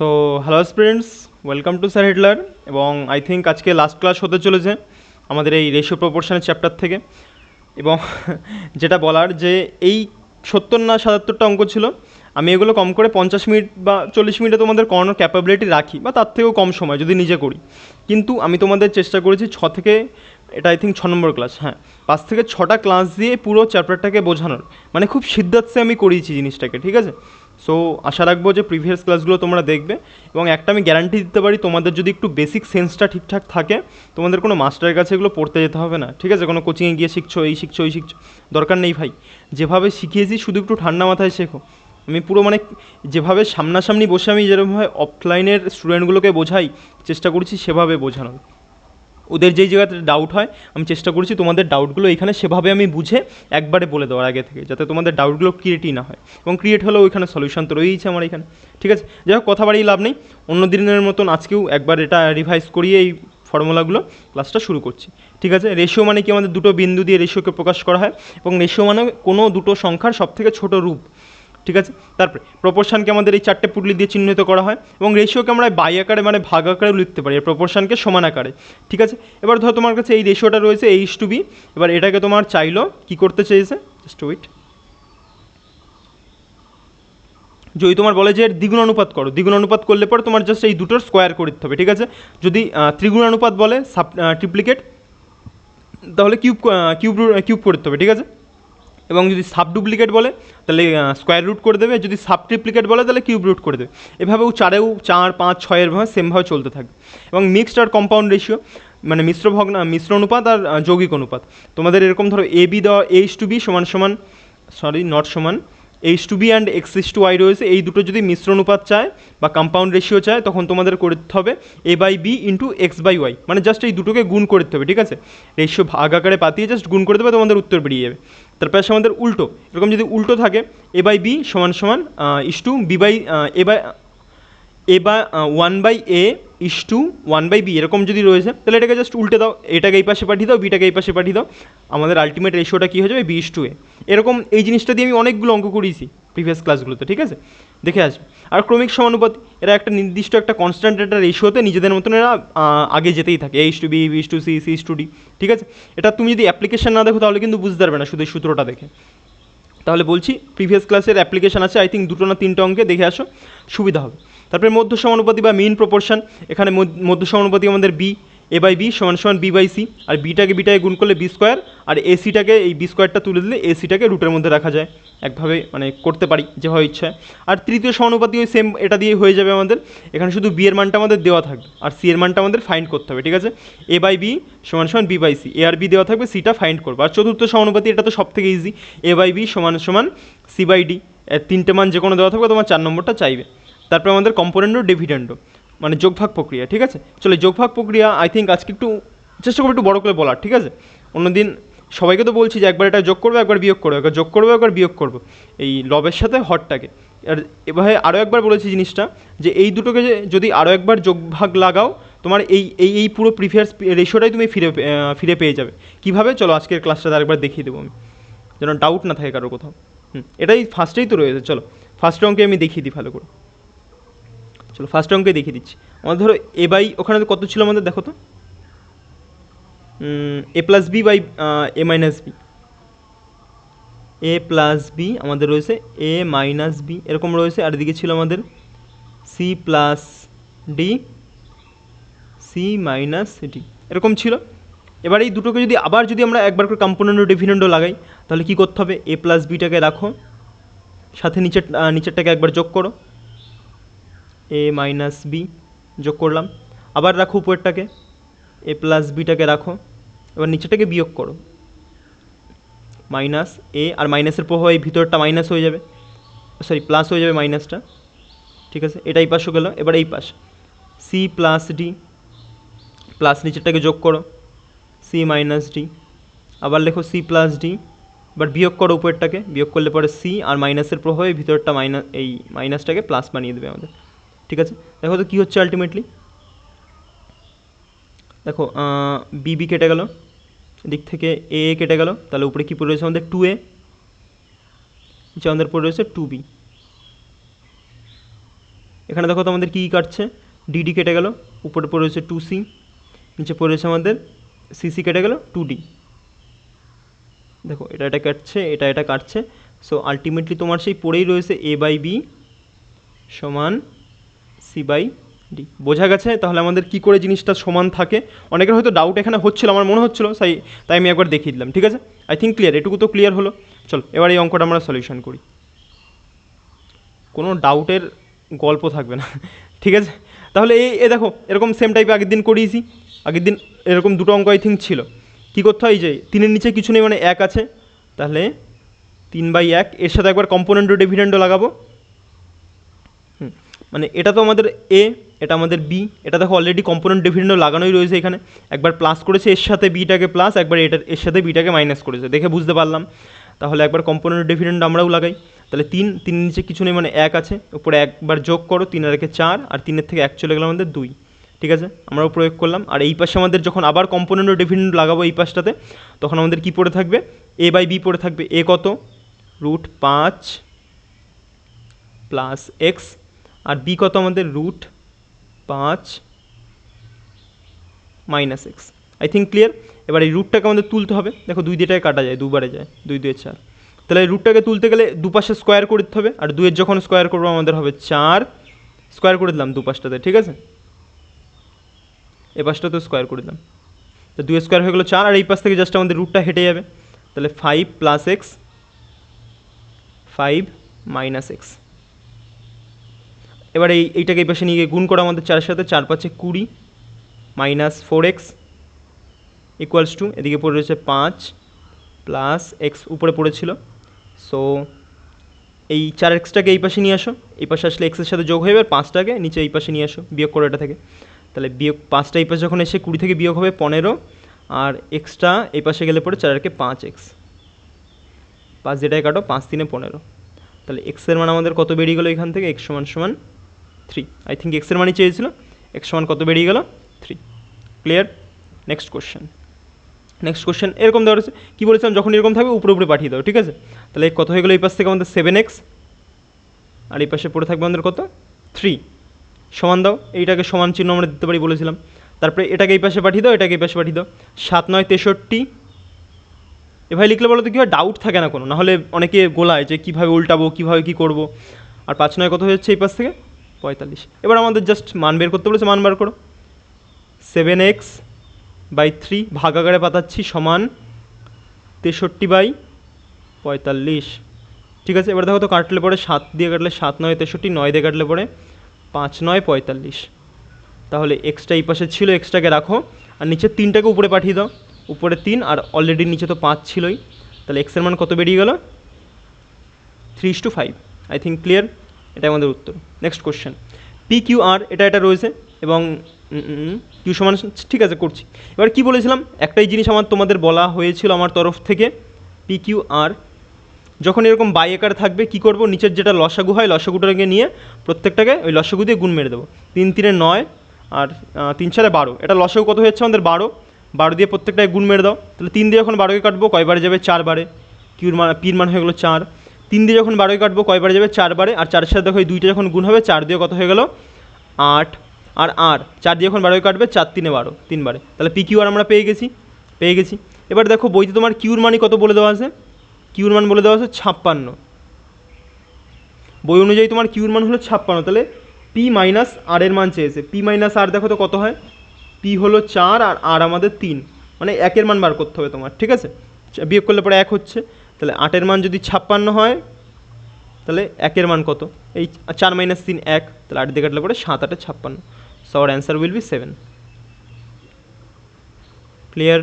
So hello students welcome to sir Hitler এবং I think আজকে last class হতে চলেছে আমাদের এই রেশিও প্রপোর্শনের চ্যাপ্টার থেকে। এবং যেটা বলার যে এই সত্তর না সাতাত্তরটা অঙ্ক ছিল, আমি এগুলো কম করে পঞ্চাশ মিনিট বা চল্লিশ মিনিটে তোমাদের করানোর ক্যাপাবিলিটি রাখি বা তার থেকেও কম সময় যদি নিজে করি। কিন্তু আমি তোমাদের চেষ্টা করেছি ছ থেকে, এটা আই থিঙ্ক ছ নম্বর ক্লাস হ্যাঁ। পাঁচ থেকে ছটা ক্লাস দিয়ে পুরো চ্যাপ্টারটাকে বোঝানোর। মানে খুব সিদ্ধার্থে আমি করিয়েছি জিনিসটাকে, ঠিক আছে? সো আশা রাখব যে প্রিভিয়াস ক্লাসগুলো তোমরা দেখবে এবং একটা আমি গ্যারান্টি দিতে পারি, তোমাদের যদি একটু বেসিক সেন্সটা ঠিকঠাক থাকে, তোমাদের কোনো মাস্টারের কাছে এগুলো পড়তে যেতে হবে না। ঠিক আছে? কোনো কোচিংয়ে গিয়ে শিখছো, এই শিখছো, ওই শিখছো, দরকার নেই ভাই। যেভাবে শিখিয়েছি, শুধু একটু ঠান্ডা মাথায় শেখো। আমি পুরো মানে যেভাবে সামনাসামনি বসে আমি যেরকমভাবে অফলাইনের স্টুডেন্টগুলোকে বোঝাই, চেষ্টা করছি সেভাবে বোঝানোর। ওদের যেই জায়গাতে ডাউট হয়, আমি চেষ্টা করছি তোমাদের ডাউটগুলো এখানে সেভাবে আমি বুঝে একবারে বলে দেওয়ার আগে থেকে, যাতে তোমাদের ডাউটগুলো ক্রিয়েটই না হয়। এবং ক্রিয়েট হলেও ওইখানে সলিউশন তো রয়েইছে আমার এখানে। ঠিক আছে? যাই হোক, কথা বাড়িয়ে লাভ নেই। অন্য দিনের মতন আজকেও একবার এটা রিভাইজ করিয়ে এই ফর্মুলাগুলো ক্লাসটা শুরু করছি। ঠিক আছে? রেশিও মানে কি? আমাদের দুটো বিন্দু দিয়ে রেশিওকে প্রকাশ করা হয়। এবং রেশিও মানে কোনো দুটো সংখ্যার সবথেকে ছোট রূপ। ঠিক আছে? তারপরে প্রপোর্শনকে আমাদের এই চারটে পুটলি দিয়ে চিহ্নিত করা হয় এবং রেশিওকে আমরা বাই আকারে মানে ভাগ আকারেও লিখতে পারি প্রপোর্শনকে সমান আকারে। ঠিক আছে? এবার ধরো তোমার কাছে এই রেশিওটা রয়েছে এইচ টু বি এবার এটাকে তোমার চাইলো, কি করতে চেয়েছে? জাস্ট ওয়েট যদি তোমার বলে যে দ্বিগুণ অনুপাত করো, দ্বিগুণ অনুপাত করলে পরে তোমার জাস্ট এই দুটোর স্কোয়ার করে দিতে হবে, ঠিক আছে? যদি ত্রিগুণ অনুপাত বলে, সাব ট্রিপ্লিকেট তাহলে কিউব কিউব কিউব করতে হবে, ঠিক আছে? এবং যদি সাব ডুপ্লিকেট বলে, তাহলে স্কোয়ার রুট করে দেবে। যদি সাব ট্রিপ্লিকেট বলে, তাহলে কিউব রুট করে দেবে। এভাবেও চারেও চার, পাঁচ ছয়ের ভাবে সেমভাবে চলতে থাকবে এবং মিক্সড আর কম্পাউন্ড রেশিও মানে মিশ্র ভগ্ন, মিশ্র অনুপাত আর যৌগিক অনুপাত। তোমাদের এরকম ধরো এ বি দেওয়া এইচ টু বি সমান সমান সরি নট সমান H to B and X is to Y রয়েছে। এই দুটো যদি মিশ্র অনুপাত চায় বা কম্পাউন্ড রেশিও চায়, তখন তোমাদের করতে হবে A by B into X by Y মানে জাস্ট এই দুটোকে গুণ করতে হবে, ঠিক আছে? রেশিও ভাগ আকারে পাতিয়ে জাস্ট গুণ করে দেবে, তোমাদের উত্তর বেরিয়ে যাবে। তারপর পাশে আমাদের উল্টো। এরকম যদি উল্টো থাকে এ বাই বি সমান সমান is to B by A by A বা one by A is to one by B এরকম যদি রয়েছে, তাহলে এটাকে জাস্ট উল্টে দাও, এটাকে এই পাশে পাঠিয়ে দাও বিটাকে এই পাশে পাঠিয়ে দাও। আমাদের আলটিমেট রেশিওটা কী হয়ে যাবে? বি ইস টু এ এরকম এই জিনিসটা দিয়ে আমি অনেকগুলো অঙ্ক করিয়েছি। প্রিভিয়াস ক্লাসগুলোতে ঠিক আছে? দেখে আসবে। আর ক্রমিক সমানুপাতি, এরা একটা নির্দিষ্ট একটা কনস্ট্যান্ট একটা রেশিওতে নিজেদের মতন এরা আগে যেতেই থাকে। H to B is to C C to D ঠিক আছে? এটা তুমি যদি অ্যাপ্লিকেশান না দেখো, তাহলে কিন্তু বুঝতে পারবে না শুধু সূত্রটা দেখে। তাহলে বলছি প্রিভিয়াস ক্লাসের অ্যাপ্লিকেশান আছে আই থিঙ্ক দুটো না তিনটে অঙ্কে, দেখে আসো, সুবিধা হবে। তারপরে মধ্য সমানুপাতি বা মিন প্রপোর্শন এখানে মধ্য সমানুপাতি আমাদের বি এ বাই বি সমান সমান বি বাই সি আর বিটাকে বিটাকে গুণ করলে বি স্কোয়ার আর এসিটাকে এই বি স্কোয়ারটা তুলে দিলে এসিটাকে রুটের মধ্যে রাখা যায়। একভাবে মানে করতে পারি যেভাবে ইচ্ছা। আর তৃতীয় সমানুপাতি ওই সেম এটা দিয়ে হয়ে যাবে আমাদের। এখানে শুধু বি এর মানটা আমাদের দেওয়া থাকবে, আর সি এর মানটা আমাদের ফাইন্ড করতে হবে, ঠিক আছে? এ বাই বি সমান সমান বি বাই সি এ আর বি দেওয়া থাকবে সিটা ফাইন্ড করব। আর চতুর্থ সমানুপাতি এটা তো সব থেকে ইজি এ বাই বি সমান সমান সি বাই ডি তিনটে মান যে কোনো দেওয়া থাকবে, তোমার চার নম্বরটা চাইবে। তারপরে আমাদের কম্পোনেন্টও ডিভিডেন্ডও মানে যোগভাগ প্রক্রিয়া, ঠিক আছে? চলো যোগভাগ প্রক্রিয়া আই থিঙ্ক আজকে একটু, চেষ্টা করব একটু বড় করে বলার, ঠিক আছে? অন্যদিন সবাইকে তো বলছি যে একবার এটা যোগ করব, একবার বিয়োগ করব, একবার যোগ করব, একবার বিয়োগ করব। এই লবের সাথে হটটাকে আর এভাবে আরও একবার বলেছি জিনিসটা, যে এই দুটোকে যদি আরও একবার যোগভাগ লাগাও, তোমার এই এই এই পুরো প্রিফিয়ার্স রেশিওটাই তুমি ফিরে ফিরে পেয়ে যাবে। কীভাবে? চলো আজকের ক্লাসটা আরেকবার দেখিয়ে দেবো আমি। যেন ডাউট না থাকে কারোর কোথাও। হুম, এটাই ফার্স্টেই তো রয়েছে, চলো। ফার্স্ট অঙ্কে আমি দেখিয়ে দিই ভালো করে। চলো ফার্স্ট অঙ্কে দেখিয়ে দিচ্ছি। আমাদের ধরো এ বাই ওখানে কত ছিল আমাদের? দেখো তো। A plus B by A minus B A plus B আমাদের রয়েছে। এ মাইনাস বি এরকম রয়েছে। আর এদিকে ছিল আমাদের C plus D C minus D এরকম ছিল। এবার এই দুটোকে যদি আবার যদি আমরা একবার করে কম্পোনেন্ট ডিভিডেন্ডও লাগাই, তাহলে কী করতে হবে? এ প্লাস বিটাকে রাখো। সাথে নিচের নিচেরটাকে একবার যোগ করো। এ মাইনাস বি যোগ করলাম। আবার রাখো উপরেরটাকে। এ প্লাস বিটাকে রাখো। এবার নিচেটাকে বিয়োগ করো। মাইনাস এ আর মাইনাসের প্রভাব এই ভিতরটা মাইনাস হয়ে যাবে। সরি প্লাস হয়ে যাবে মাইনাসটা ঠিক আছে? এটা এই পাশও গেল। এবার এই পাশ। সি প্লাস ডি প্লাস নিচেরটাকে যোগ করো। সি মাইনাস ডি আবার লেখো সি প্লাস ডি এবার বিয়োগ করো উপরেরটাকে। বিয়োগ করলে পরে সি আর মাইনাসের প্রভাবে ভিতরটা মাইনাস এই মাইনাসটাকে প্লাস বানিয়ে দেবে আমাদের। ঠিক আছে? দেখো তো কী হচ্ছে আলটিমেটলি দেখো বিবি কেটে গেল। দিক থেকে এ কেটে গেল। তাহলে উপরে কী পড়ে রয়েছে? আমাদের টু এ নিচে আমাদের পড়ে রয়েছে টু বি এখানে দেখো তো আমাদের কী কাটছে? ডিডি কেটে গেল। উপরে পড়ে রয়েছে টু সি নিচে পড়ে রয়েছে আমাদের সিসি কেটে গেল টু ডি দেখো, এটা এটা কাটছে, এটা এটা কাটছে। সো আলটিমেটলি তোমার সেই পড়েই রয়েছে এ বাই বি সমান সি বাই ডি বোঝা গেছে? তাহলে আমাদের কি করে জিনিসটা সমান থাকে? অনেকের হয়তো ডাউট এখানে হচ্ছিল, আমার মনে হচ্ছিল, তাই তাই আমি একবার দেখিয়ে দিলাম, ঠিক আছে? আই থিঙ্ক ক্লিয়ার এটুকু তো ক্লিয়ার হলো। চল, এবার এই অঙ্কটা আমরা সলিউশন করি। কোনো ডাউটের গল্প থাকবে না, ঠিক আছে? তাহলে এই এ দেখো, এরকম সেম টাইপে আগের দিন করিয়েছি। আগের দিন এরকম দুটো অঙ্ক আই থিঙ্ক ছিল। কী করতে হয় যে, তিনের নিচে কিছু নেই মানে এক আছে। তাহলে তিন বাই এক, এর সাথে একবার কম্পোনেন্টও ডিভিডেন্ডও লাগাবো। মানে এটা তো আমাদের এ এটা আমাদের বি এটা দেখো অলরেডি কম্পোনেন্ট ডিভিডেন্ডও লাগানোই রয়েছে এখানে। একবার প্লাস করেছে, এর সাথে বিটাকে প্লাস একবার এটা, এর সাথে বিটাকে মাইনাস করেছে। দেখে বুঝতে পারলাম। তাহলে একবার কম্পোনেন্ট ডিভিডেন্ড আমরাও লাগাই। তাহলে তিন তিন নিচে কিছু নেই মানে এক আছে। উপরে একবার যোগ করো, তিন আর একে চার, আর তিনের থেকে এক চলে গেল আমাদের দুই। ঠিক আছে? আমরাও প্রয়োগ করলাম। আর এই পাশে আমাদের যখন আবার কম্পোনেন্ট ডিভিডেন্ড লাগাবো এই পাশটাতে, তখন আমাদের কি পড়ে থাকবে? এ বাই বি পড়ে থাকবে। এ কত? রুট পাঁচ প্লাস এক্স আর বি কত আমাদের রুট পাঁচ minus X I think clear এবার এই রুটটাকে আমাদের তুলতে হবে। দেখো দুই দিটায় কাটা যায়, দুবারে যায়, দুই দুয়ে চার। তাহলে রুটটাকে তুলতে গেলে দুপাশে স্কোয়ার করে দিতে হবে, আর দুয়ের যখন স্কোয়ার করব আমাদের হবে চার। স্কোয়ার করে দিলাম দুপাশটাতে, ঠিক আছে? এ পাশটাতে স্কোয়ার করে দিলাম। তো দুই স্কোয়ার হয়ে গেলো চার, আর এই পাশ থেকে জাস্ট আমাদের রুটটা হেঁটে যাবে। তাহলে five plus X five minus X এবার এই এইটাকে এই পাশে নিয়ে গিয়ে গুণ করা আমাদের চারের সাথে চার পাঁচে কুড়ি minus four X equals two এদিকে পড়ে রয়েছে পাঁচ প্লাস এক্স উপরে পড়েছিল। সো এই চার এক্সটাকে এই পাশে নিয়ে আসো। এই পাশে আসলে এক্সের সাথে যোগ হয়ে যাবে, পাঁচটাকে নিচে এই পাশে নিয়ে আসো, বিয়োগ করো এটা থেকে। তাহলে বিয়োগ পাঁচটা এই পাশে যখন এসে কুড়ি থেকে বিয়োগ হবে পনেরো, আর এক্সট্রা এই পাশে গেলে পরে চারকে পাঁচ এক্স। পাঁচ যেটাই কাটো, পাঁচ তিনে পনেরো। তাহলে এক্সের মান আমাদের কত বেরিয়ে গেলো এখান থেকে? এক্স সমান সমান থ্রি আই থিঙ্ক এক্সের মানই চেয়েছিল। এক্স সমান কত বেরিয়ে গেল? Three clear next question next question এরকম দেওয়া রয়েছে। কী বলেছিলাম? যখন এরকম থাকবে, উপরে উপরে পাঠিয়ে দাও, ঠিক আছে? তাহলে কত হয়ে গেলো? এই পাশ থেকে আমাদের সেভেন এক্স আর এই পাশে পড়ে থাকবে আমাদের কত? থ্রি সমান দাও, এইটাকে সমান চিহ্ন আমরা দিতে পারি বলেছিলাম। তারপরে এটাকে এই পাশে পাঠিয়ে দাও, এটাকে এই পাশে পাঠিয়ে দাও। সাত, নয়, তেষট্টি। এভাবে লিখলে বলো তো, কী হয়? ডাউট থাকে না কোনো। নাহলে অনেকে গোলায় যে কীভাবে উল্টাবো, কীভাবে কী করব। আর পাঁচ, নয় কত হয়ে যাচ্ছে এই পাশ থেকে? পঁয়তাল্লিশ। এবার আমাদের জাস্ট মান বের করতে বলেছে, মান বার করো। সেভেন এক্স বাই থ্রি ভাগাগারে পাতাচ্ছি সমান তেষট্টি বাই পঁয়তাল্লিশ। ঠিক আছে? এবার দেখো তো কাটলে পরে সাত দিয়ে কাটলে সাত নয় তেষট্টি, নয় দিয়ে কাটলে পরে পাঁচ নয় পঁয়তাল্লিশ। তাহলে এক্সট্রা এই পাশে ছিল এক্সট্রাকে রাখো। আর নিচে তিনটাকে উপরে পাঠিয়ে দাও। উপরে তিন আর অলরেডি নিচে তো পাঁচ ছিলই। তাহলে এক্সের মান কত বেরিয়ে গেল? Three two five I think clear এটা আমাদের উত্তর। Next question P Q R এটা এটা রয়েছে এবং কিউ সমান ঠিক আছে, করছি। এবার কি বলেছিলাম? একটাই জিনিস আমার তোমাদের বলা হয়েছিল আমার তরফ থেকে পি কিউ আর যখন এরকম বাই একার থাকবে, কি করব? নিচের যেটা লসাগু হয়, লসাগুটাকে নিয়ে প্রত্যেকটাকে ওই লসাগু দিয়ে গুণ মেরে দেবো। তিন, তিনে নয় আর তিন চারে বারো। এটা লসাগু কত হচ্ছে আমাদের? বারো। বারো দিয়ে প্রত্যেকটায় গুণ মেরে দাও। তাহলে তিন দিয়ে যখন বারোকে কাটবো, কয়বারে যাবে? চারবারে। কিউর মান পির মান হয়ে গেলো চার। তিন দিয়ে যখন বারোকে কাটবো, কয়বারে যাবে? চারবারে। আর চারের সাথে দেখো, এই দুইটা যখন গুণ হবে, চার দিয়ে কত হয়ে গেলো? আট। আর আর, চার দিয়ে যখন বারোকে কাটবে, চার তিনে বারো, তিনবারে। তাহলে পি, কিউ, আর আমরা পেয়ে গেছি পেয়ে গেছি। এবার দেখো, বইতে তোমার কিউর মানই কত বলে দেওয়া আছে? কিউর মান বলে দেওয়া আছে ছাপ্পান্ন। বই অনুযায়ী তোমার কিউর মান হলো ছাপ্পান্ন। তাহলে পি মাইনাস আর এর মান চেয়েছে। পি মাইনাস আর দেখো তো কত হয়? পি হলো চার আর আর আমাদের তিন। মানে একের মান বার করতে হবে তোমার, ঠিক আছে? বিয়োগ করলে পরে এক হচ্ছে। তাহলে আটের মান যদি ছাপ্পান্ন হয়, তাহলে একের মান কত? এই চার মাইনাস তিন এক, তাহলে আট দিয়ে কাটলে পরে সাত, আটে ছাপ্পান্ন। So our answer will be seven clear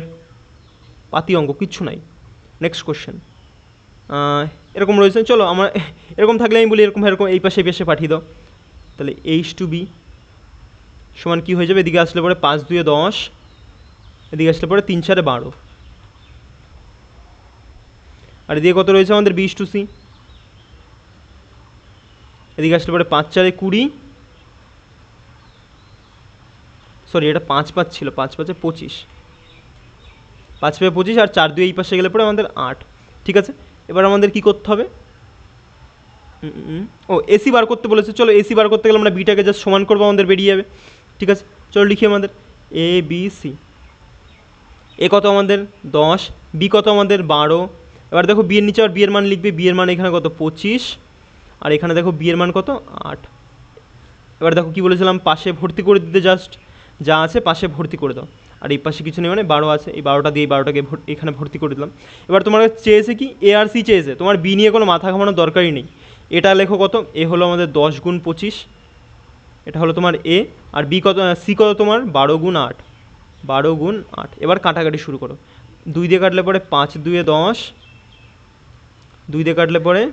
পাতি অঙ্ক, কিচ্ছু নাই। নেক্সট কোশ্চেন এরকম রয়েছে। চলো, আমার এরকম থাকলে আমি বলি এরকম এরকম, এই পাশে পাশে পাঠিয়ে দাও। তাহলে এইচ টু বি সমান কী হয়ে যাবে? এদিকে আসলে পরে পাঁচ দুয়ে দশ, এদিকে আসলে পরে তিন চারে বারো। আর এদিকে কত রয়েছে আমাদের বিশ টু সি? এদিকে আসলে পরে পাঁচ চারে কুড়ি। সরি এটা পাঁচ পাঁচ ছিল, পাঁচ পাঁচে পঁচিশ। পাঁচ পাঁচে পঁচিশ আর চার দুই এই পাশে গেলে পরে আমাদের আট। ঠিক আছে? এবার আমাদের কি করতে হবে। ও এসি বার করতে বলেছে। চলো এসি বার করতে গেলে আমরা বিটাকে জাস্ট সমান করব, আমাদের বেরিয়ে যাবে। ঠিক আছে? চলো লিখি আমাদের এ বি সি এ কত আমাদের? দশ। বি কত আমাদের? বারো। এবার দেখো বিয়ের নিচে আর বিয়ের মান লিখবে বিয়ের মান এখানে কত? পঁচিশ। আর এখানে দেখো বিয়ের মান কত? আট। এবার দেখো কি বলেছিলাম? পাশে ভর্তি করে দিতে জাস্ট যা আছে পাশে ভর্তি করে দাও। আর এই পাশে কিছু নেই মানে বারো আছে। এই বারোটা দিয়ে এই বারোটাকে এখানে ভর্তি করে দিলাম। এবার তোমার চেয়েছে কি? এ আর সি চেয়েছে। তোমার বি নিয়ে কোনো মাথা ঘামানোর দরকারই নেই। এটা লেখো কত? এ হলো আমাদের দশ গুণ পঁচিশ। এটা হলো তোমার এ আর বি কত? সি কত তোমার? বারো গুণ আট। বারো গুণ আট। এবার কাটাকাটি শুরু করো। দুই দিয়ে কাটলে পরে পাঁচ, দুয়ে দশ। দুই দিয়ে কাটলে পরে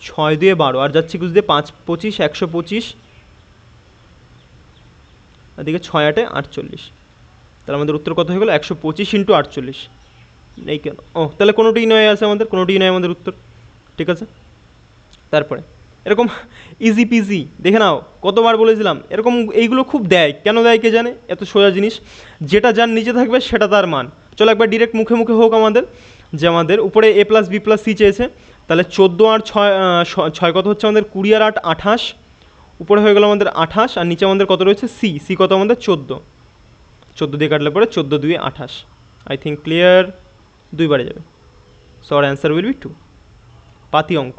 ছয় দুয়ে বারো, আর যাচ্ছে কুচ দিয়ে পাঁচ, পঁচিশ, একশো পঁচিশ। এদিকে ছয় আটে আটচল্লিশ। তাহলে আমাদের উত্তর কত হয়ে গেলো? একশো পঁচিশ ইন্টু আটচল্লিশ। এই কেন? ও, তাহলে কোনোটিই নয় আছে আমাদের, কোনোটিই নয় আমাদের উত্তর। ঠিক আছে? তারপরে, এরকম ইজি পিজি দেখে নাও, কতবার বলেছিলাম, এরকম এইগুলো খুব দেয়। কেন দেয় কে জানে? এত সোজা জিনিস। যেটা যার নিচে থাকবে, সেটা তার মান। চলো একবার ডিরেক্ট মুখে মুখে হোক আমাদের। যে আমাদের উপরে A plus B plus C চেয়েছে, তাহলে চোদ্দ আর ছয় ছয় কত হচ্ছে আমাদের? কুড়ি আর আট, আঠাশ। উপরে হয়ে গেল আমাদের আঠাশ, আর নিচে আমাদের কত রয়েছে? সি সি কত আমাদের? চোদ্দ। চোদ্দ দিয়ে কাটলে পরে চোদ্দ দুই, আঠাশ। আই থিঙ্ক ক্লিয়ার দুইবারে যাবে। So our answer will be two পাতি অঙ্ক।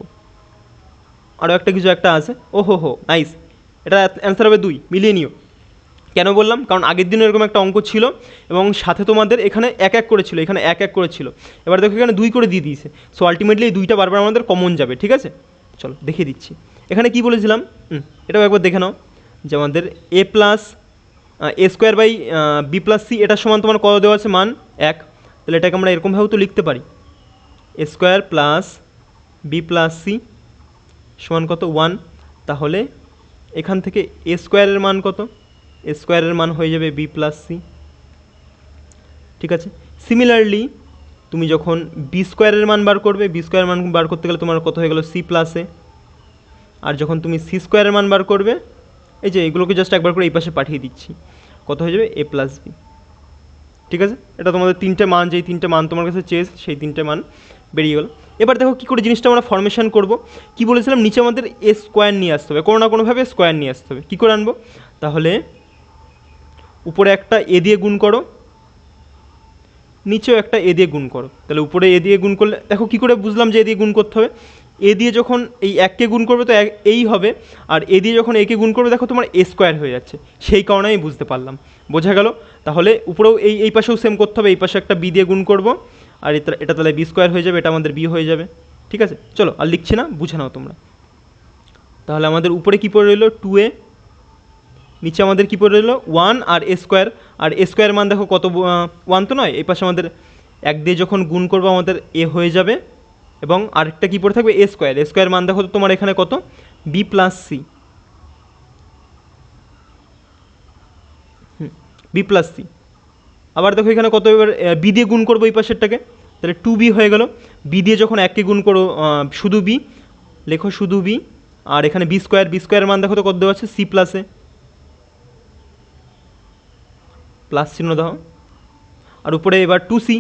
আরও একটা কিছু একটা আছে। ও হো হো নাইস এটা অ্যান্সার হবে দুই। মিলিয়ে নিও। কেন বললাম? কারণ আগের দিনও এরকম একটা অঙ্ক ছিল এবং সাথে তোমাদের এখানে এক এক করে ছিল এখানে এক এক করে ছিল এবার দেখো এখানে দুই করে দিয়ে দিয়েছে। সো আলটিমেটলি এই দুইটা বারবার আমাদের কমন যাবে, ঠিক আছে? চলো, দেখিয়ে দিচ্ছি। এখানে কি বলেছিলাম? এটাও একবার দেখে নাও। যে আমাদের A plus A square by B plus C এটার সমান তোমার কত দেওয়া আছে? মান এক। তাহলে এটাকে আমরা এরকমভাবেও তো লিখতে পারি। A square plus B plus C সমান কত? ওয়ান তাহলে এখান থেকে এ স্কোয়ারের মান কত? স্কোয়ারের মান হয়ে যাবে বি প্লাস সি। ঠিক আছে? সিমিলারলি তুমি যখন বি স্কোয়ারের মান বার করবে, বি স্কোয়ারের মান বার করতে গেলে তোমার কত হয়ে গেল? সি প্লাসে আর যখন তুমি সি স্কোয়ারের মান বার করবে, এই যে এগুলোকে জাস্ট একবার করে এই পাশে পাঠিয়ে দিচ্ছি, কত হয়ে যাবে? A plus B. ঠিক আছে? এটা তোমাদের তিনটে মান, যেই তিনটে মান তোমার কাছে চেয়েছে, সেই তিনটে মান বেরিয়ে গেল। এবার দেখো কী করে জিনিসটা আমরা ফরমেশন করব। কি বলেছিলাম? নিচে আমাদের এ স্কোয়ার নিয়ে আসতে হবে, কোনো না কোনোভাবে স্কোয়ার নিয়ে আসতে হবে। কী করে আনব? তাহলে উপরে একটা এ দিয়ে গুণ করো, নিচেও একটা এ দিয়ে গুণ করো। তাহলে উপরে এ দিয়ে গুণ করলে, দেখো কী করে বুঝলাম যে এ দিয়ে গুণ করতে হবে? এ দিয়ে যখন এই এককে গুণ করবে তো এই হবে, আর এ দিয়ে যখন একে গুণ করবে, দেখো তোমার এ স্কোয়ার হয়ে যাচ্ছে। সেই কারণে আমি বুঝতে পারলাম। বোঝা গেল? তাহলে উপরেও এই এই পাশেও সেম করতে হবে, এই পাশে একটা বি দিয়ে গুণ করব, আর এটা এটা তাহলে বি স্কোয়ার হয়ে যাবে, এটা আমাদের বি হয়ে যাবে। ঠিক আছে? চলো, আর লিখছি না, বুঝে নাও তোমরা। তাহলে আমাদের উপরে কী পড়ে রইল? টু এ নিচে আমাদের কী পড়ে রইল? ওয়ান আর এ স্কোয়ার। আর এ স্কোয়ার মান দেখো কত ওয়ান তো নয়, এই পাশে আমাদের এক দিয়ে যখন গুণ করব আমাদের এ হয়ে যাবে। এবং আরেকটা কী পড়ে থাকবে? এ স্কোয়ার। এ স্কোয়ার মান দেখো তো তোমার এখানে কত? B plus C. B plus C. আবার দেখো এখানে কত, এবার বি দিয়ে গুণ করব এই পাশেরটাকে। তাহলে টু বি হয়ে গেল। বি দিয়ে যখন এককে গুণ করো শুধু বি, লেখো শুধু বি। আর এখানে বি স্কোয়ার বি স্কোয়ার মান দেখো তো কত দেওয়া আছে? সি প্লাসে প্লাস চিহ্ন দাও। আর উপরে এবার টু সি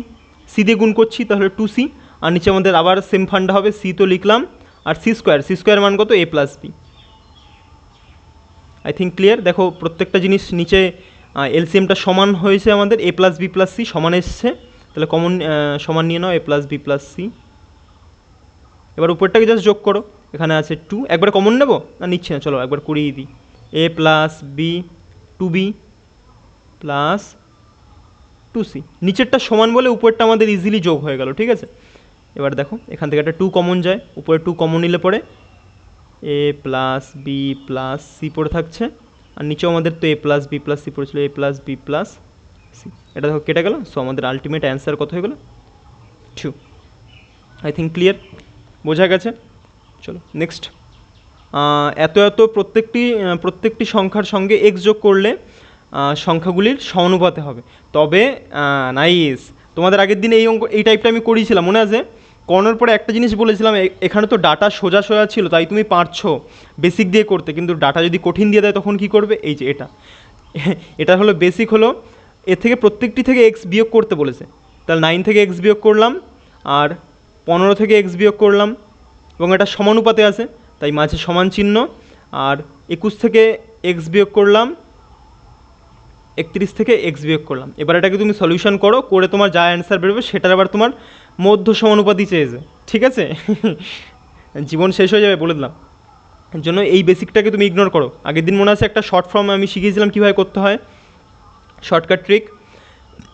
সি দিয়ে গুণ করছি, তাহলে টু সি আর নিচে আমাদের আবার সেম ফান্ডা হবে সি তো লিখলাম, আর সি স্কোয়ার সি স্কোয়ার মান কত? A plus B I think clear দেখো, প্রত্যেকটা জিনিস নিচে এলসিএমটা সমান হয়েছে আমাদের A plus B plus C সমান এসছে। তাহলে কমন সমান নিয়ে নাও A plus B plus C এবার উপরটাকে জাস্ট যোগ করো, এখানে আছে টু একবার কমন নেব? না, নিচ্ছি না, চলো একবার করিয়ে দিই। A plus B two B plus two C নিচেরটা সমান বলে উপরটা আমাদের ইজিলি যোগ হয়ে গেল, ঠিক আছে? এবার দেখো, এখান থেকে একটা টু কমন যায়, উপরে টু কমন নিলে পরে A plus B plus C পড়ে থাকছে, আর নিচেও আমাদের তো A plus B plus C পড়েছিল A plus B plus C এটা দেখো কেটে গেল সো আমাদের আলটিমেট অ্যান্সার কত হয়ে গেলো? টু আই থিঙ্ক ক্লিয়ার বোঝা গেছে? চলো নেক্সট এত এত প্রত্যেকটি প্রত্যেকটি সংখ্যার সঙ্গে এক্স যোগ করলে সংখ্যাগুলির সমানুপাতে হবে। তবে নাইস। তোমাদের আগের দিন এই অঙ্ক এই টাইপটা আমি করিয়েছিলাম, মনে আছে? করানোর পরে একটা জিনিস বলেছিলাম এখানে তো ডাটা সোজা সোজা ছিল, তাই তুমি পারছ বেসিক দিয়ে করতে। কিন্তু ডাটা যদি কঠিন দিয়ে দেয়, তখন কি করবে? এই যে এটা। এটা হলো বেসিক হলো, এর থেকে প্রত্যেকটি থেকে এক্স বিয়োগ করতে বলেছে। তাহলে নাইন থেকে এক্স বিয়োগ করলাম, আর পনেরো থেকে এক্স বিয়োগ করলাম, এবং এটা সমানুপাতে আছে, তাই মাঝে সমান চিহ্ন। আর একুশ থেকে এক্স বিয়োগ করলাম একত্রিশ থেকে এক্স বিয়োগ করলাম। এবার এটাকে তুমি সলিউশন করো, করে তোমার যা অ্যান্সার বেরোবে সেটার আবার তোমার মধ্য সমানুপাতি চেয়েছে ঠিক আছে? জীবন শেষ হয়ে যাবে বলে দিলাম। জন্য এই বেসিকটাকে তুমি ইগনোর করো। আগের দিন মনে আছে একটা শর্ট ফর্ম আমি শিখিয়েছিলাম কীভাবে করতে হয়? শর্টকাট ট্রিক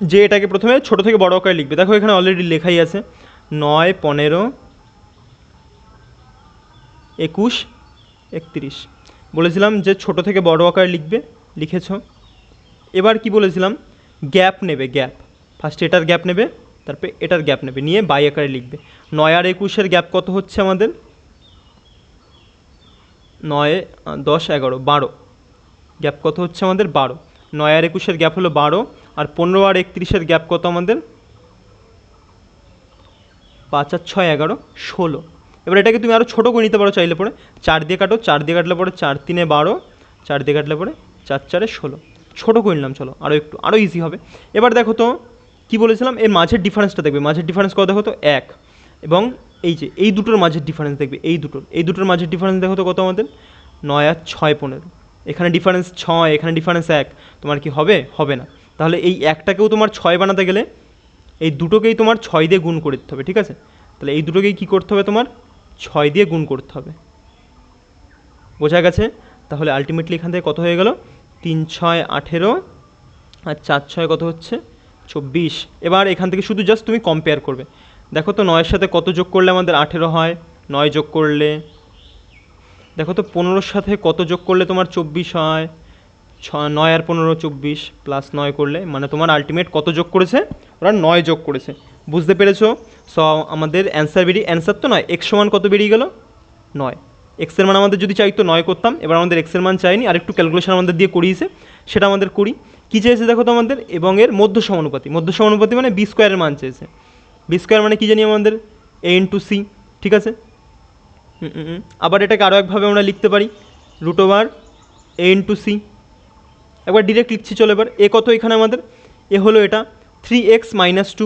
যে এটাকে প্রথমে ছোট থেকে বড় আকারে লিখবে। দেখো এখানে অলরেডি লেখাই আছে। নয়, পনেরো, একুশ, একত্রিশ। বলেছিলাম যে ছোট থেকে বড় আকারে লিখবে, লিখেছো। এবার কি বলেছিলাম? গ্যাপ নেবে, গ্যাপ। ফার্স্ট এটার গ্যাপ নেবে, তারপরে এটার গ্যাপ নেবে, নিয়ে বাই আকারে লিখবে। নয় আর একুশের গ্যাপ কত হচ্ছে আমাদের? নয়, দশ, এগারো, বারো। গ্যাপ কত হচ্ছে আমাদের? বারো। নয় আর একুশের গ্যাপ হলো বারো, আর পনেরো আর একত্রিশের গ্যাপ কত আমাদের? পাঁচ আর ছয়, এগারো, ষোলো। এবার এটাকে তুমি আরও ছোটো করে নিতে পারো চাইলে পরে। চার দিয়ে কাটো, চার দিয়ে কাটলে পরে চার, তিনে বারো, চার দিয়ে কাটলে পরে চার, চারে ষোলো। ছোটো করে নিলাম, চলো আরও একটু আরও ইজি হবে। এবার দেখো তো, কী বলেছিলাম? এর মাঝের ডিফারেন্সটা দেখবে। মাঝের ডিফারেন্স কত, দেখো তো, এক। এবং এই যে, এই দুটোর মাঝের ডিফারেন্স দেখবে, এই দুটোর এই দুটোর মাঝের ডিফারেন্স দেখো তো কত আমাদের? নয় আর ছয় পনেরো। এখানে ডিফারেন্স ছয়, এখানে ডিফারেন্স এক। তোমার কি হবে? হবে না। তাহলে এই একটাকেও তোমার ছয় বানাতে গেলে এই দুটোকেই তোমার ছয় দিয়ে গুণ করে দিতে হবে, ঠিক আছে? তাহলে এই দুটোকেই কী করতে হবে তোমার? ছয় দিয়ে গুণ করতে হবে। বোঝা গেছে? তাহলে আলটিমেটলি এখান থেকে কত হয়ে গেল? তিন ছয় আঠেরো আর চার ছয় কত হচ্ছে? চব্বিশ। এবার এখান থেকে শুধু জাস্ট তুমি কম্পেয়ার করবে। দেখো তো নয়ের সাথে কত যোগ করলে আমাদের আঠেরো হয়? নয় যোগ করলে, দেখো তো পনেরোর সাথে কত যোগ করলে তোমার চব্বিশ হয়? ছ, নয় আর পনেরো চব্বিশ প্লাস নয় করলে মানে তোমার আলটিমেট কত যোগ করেছে? ওরা নয় যোগ করেছে। বুঝতে পেরেছ? সো আমাদের অ্যান্সার বেরিয়ে অ্যান্সার তো নয় এক্স সমান কত বেরিয়ে গেল? নয়। এক্সের মান আমাদের যদি চাইতো নয় করতাম, এবার আমাদের এক্সের মান চাইনি, আর একটু ক্যালকুলেশন আমাদের দিয়ে করিয়েছে, সেটা আমাদের করি। কী চেয়েছে দেখো তো আমাদের এবং এর মধ্য সমানুপাতি। মধ্য সমানুপাতি মানে বি স্কোয়ারের মান চেয়েছে বি স্কোয়ার মানে কী জানি আমাদের? এ ইন্টু সি ঠিক আছে। আবার এটাকে আরও একভাবে আমরা লিখতে পারি। Root over A into C একবার ডিরেক্ট লিখছি, চলো এবার। এ কত এখানে আমাদের? এ হলো এটা। Three X minus two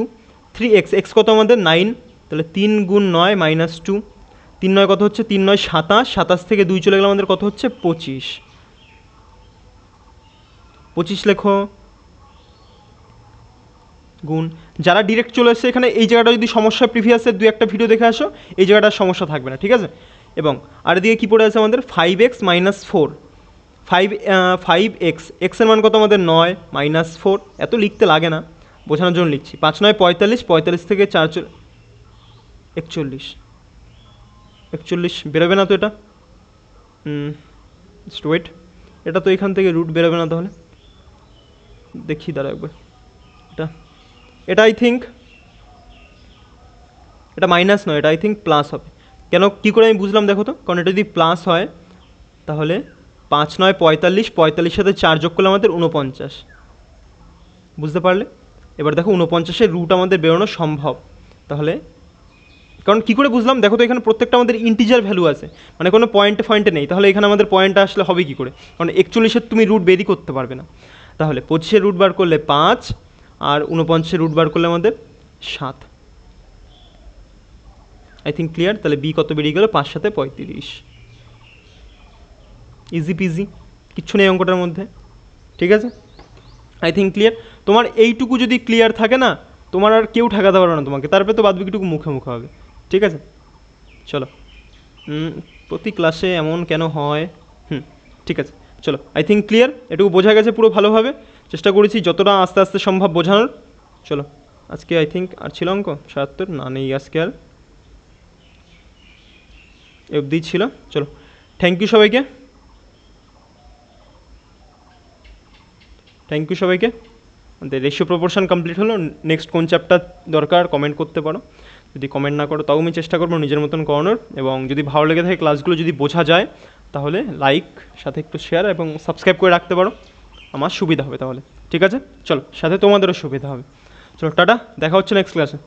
three X X কত আমাদের? নাইন তাহলে তিন গুণ নয় মাইনাস টু তিন নয় কত হচ্ছে? তিন নয় সাতাশ। সাতাশ থেকে দুই চলে গেলে আমাদের কত হচ্ছে? পঁচিশ। পঁচিশ লেখো। গুণ। যারা ডিরেক্ট চলে এসছে এখানে, এই জায়গাটা যদি সমস্যা প্রিভিয়াসের দু একটা ভিডিও দেখে আসো, এই জায়গাটার সমস্যা থাকবে না, ঠিক আছে? এবং আর এদিকে কী পড়ে আছে আমাদের? Five X minus four five five X এক্সের মান কত আমাদের? নয় মাইনাস ফোর এত লিখতে লাগে না। বোঝানোর জন্য লিখছি। পাঁচ নয় পঁয়তাল্লিশ পঁয়তাল্লিশ থেকে চার চল একচল্লিশ। একচল্লিশ, বেরোবে না তো এটা? ওয়েট এটা তো এখান থেকে রুট বেরোবে না তাহলে? দেখি দাঁড়া একবার। এটা এটা আই থিঙ্ক এটা মাইনাস নয়, এটা আই থিঙ্ক প্লাস হবে। কেন, কী করে আমি বুঝলাম দেখো তো? কারণ এটা যদি প্লাস হয়, তাহলে পাঁচ নয় পঁয়তাল্লিশ পঁয়তাল্লিশ সাথে চার যোগ করলে আমাদের উনপঞ্চাশ বুঝতে পারলে? এবার দেখো উনপঞ্চাশের রুট আমাদের বেরোনো সম্ভব। তাহলে কারণ কী করে বুঝলাম? দেখো তো এখানে প্রত্যেকটা আমাদের ইন্টিজার ভ্যালু আছে। মানে কোনো পয়েন্টে পয়েন্টে নেই। তাহলে এখানে আমাদের পয়েন্ট আসলে হবে কী করে? কারণ একচল্লিশের তুমি রুট বেরই করতে পারবে না। তাহলে পঁচিশের রুট বার করলে পাঁচ, আর উনপঞ্চাশের রুট বার করলে আমাদের সাত। আই থিঙ্ক ক্লিয়ার তাহলে বি কত বেরিয়ে গেল? পাঁচ সাথে পঁয়ত্রিশ। ইজি পিজি কিচ্ছু নেই অঙ্কটার মধ্যে। ঠিক আছে? আই থিঙ্ক ক্লিয়ার তোমার এইটুকু যদি ক্লিয়ার থাকে না, তোমার আর কেউ ঠেকাতে পারবে না তোমাকে। তারপরে তো বাদবাকিটুকু মুখে মুখে হবে। ঠিক আছে? চলো। প্রতি ক্লাসে এমন কেন হয়? হুম, ঠিক আছে। চলো আই থিঙ্ক ক্লিয়ার এটুকু বোঝা গেছে পুরো ভালোভাবে? চেষ্টা করেছি যতটা আস্তে আস্তে সম্ভব বোঝানোর। চলো, আজকে আই থিঙ্ক আর ছিল অঙ্ক? সাতাত্তর? না, নেই আজকে আর। অবধি ছিল। চলো থ্যাংক ইউ সবাইকে। থ্যাংক ইউ সবাইকে। রেশিও প্রপোর্শন কমপ্লিট হলো। নেক্সট কোন চ্যাপ্টার দরকার? কমেন্ট করতে পারো। যদি কমেন্ট না করো, তাও আমি চেষ্টা করব নিজের মতন করানোর। এবং যদি ভালো লেগে থাকে ক্লাসগুলো যদি বোঝা যায়, তাহলে লাইক সাথে একটু শেয়ার এবং সাবস্ক্রাইব করে রাখতে পারো। আমার সুবিধা হবে তাহলে। ঠিক আছে? চলো, সাথে তোমাদেরও সুবিধা হবে। চলো, টাটা, দেখা হচ্ছে নেক্সট ক্লাসে